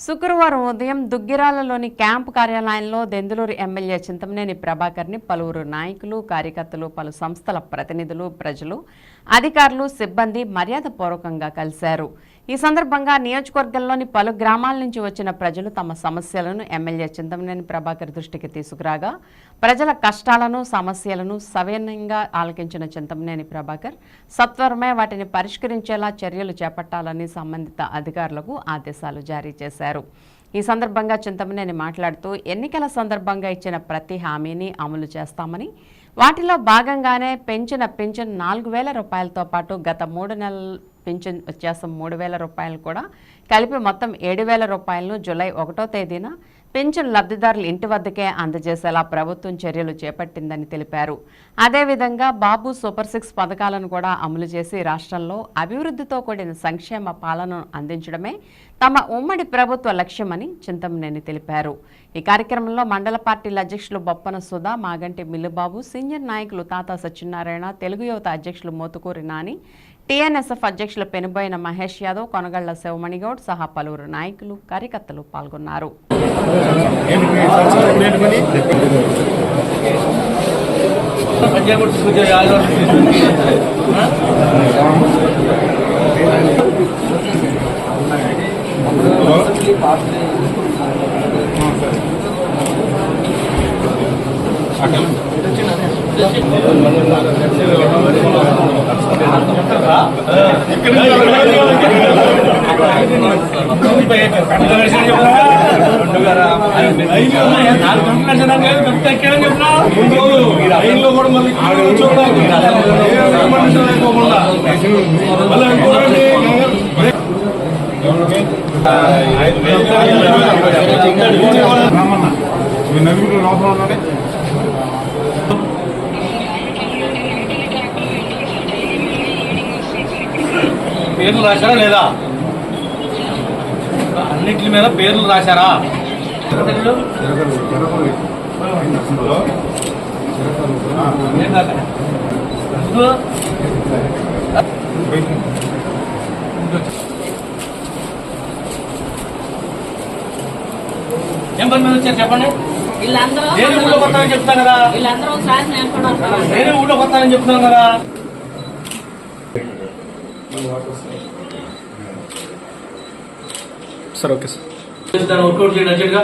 శుక్రవారం ఉదయం దుగ్గిరాలలోని క్యాంపు కార్యాలయంలో దెందులూరు ఎమ్మెల్యే చింతమనేని ప్రభాకర్ని పలువురు నాయకులు కార్యకర్తలు పలు సంస్థల ప్రతినిధులు ప్రజలు అధికారులు సిబ్బంది మర్యాదపూర్వకంగా కలిశారు. ఈ సందర్భంగా నియోజకవర్గంలోని పలు గ్రామాల నుంచి వచ్చిన ప్రజలు తమ సమస్యలను ఎమ్మెల్యే చింతమనేని ప్రభాకర్ దృష్టికి తీసుకురాగా ప్రజల కష్టాలను సమస్యలను సవినయంగా ఆలకించిన చింతమనేని ప్రభాకర్ సత్వరమే వాటిని పరిష్కరించేలా చర్యలు చేపట్టాలని సంబంధిత అధికారులకు ఆదేశాలు జారీ చేశారు. ఈ సందర్భంగా చింతమనేని మాట్లాడుతూ ఎన్నికల సందర్భంగా ఇచ్చిన ప్రతి హామీని అమలు చేస్తామని వాటిలో భాగంగానే పెంచిన పింఛన్ నాలుగు వేల రూపాయలతో పాటు గత మూడు నెలల పింఛన్ వ్యత్యాసం మూడు వేల రూపాయలు కూడా కలిపి మొత్తం ఏడు వేల రూపాయలను జూలై ఒకటో తేదీన పెన్షన్ లబ్ధిదారులు ఇంటి వద్దకే అందజేసేలా ప్రభుత్వం చర్యలు చేపట్టిందని తెలిపారు. అదేవిధంగా బాబు సూపర్ సిక్స్ పథకాలను కూడా అమలు చేసి రాష్ట్రంలో అభివృద్ధితో కూడిన సంక్షేమ పాలనను అందించడమే తమ ఉమ్మడి ప్రభుత్వ లక్ష్యమని చింతమనేని తెలిపారు. ఈ కార్యక్రమంలో మండల పార్టీల అధ్యక్షులు బొప్పన సుధా మాగంటి మిల్లుబాబు సీనియర్ నాయకులు తాతా సత్యనారాయణ తెలుగు యువత అధ్యక్షులు మోతుకూరి నాని టీఎన్ఎస్ఎఫ్ అధ్యక్షులు పెనుబోయిన మహేష్ యాదవ్ కొనగళ్ళ శివమణిగౌడ్ సహా పలువురు నాయకులు కార్యకర్తలు పాల్గొన్నారు. కూడా మళ్ళీ చూడాలి మళ్ళీ మీ నలుగురు లోపల ఉన్నాడే పేర్లు రాశారా లేదా? అన్నిటి మీద పేర్లు రాశారా? ఏం రాశారా? ఇదిగో. ఏం పని మీద వచ్చారు చెప్పండి? వీళ్ళందరూ నేను ఊళ్ళో కొత్తానని చెప్తాను కదా. నేను ఊళ్ళో కొత్తానని చెప్తున్నాను కదా. Sir okay sir. దాన్ని వర్కౌట్ చేయండి అర్జెంట్గా.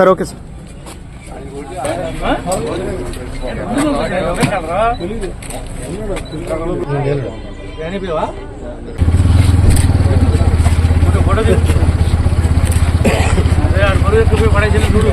Sir okay sir photo- photo తీసు. అదే ఆడ మరుగు చూడు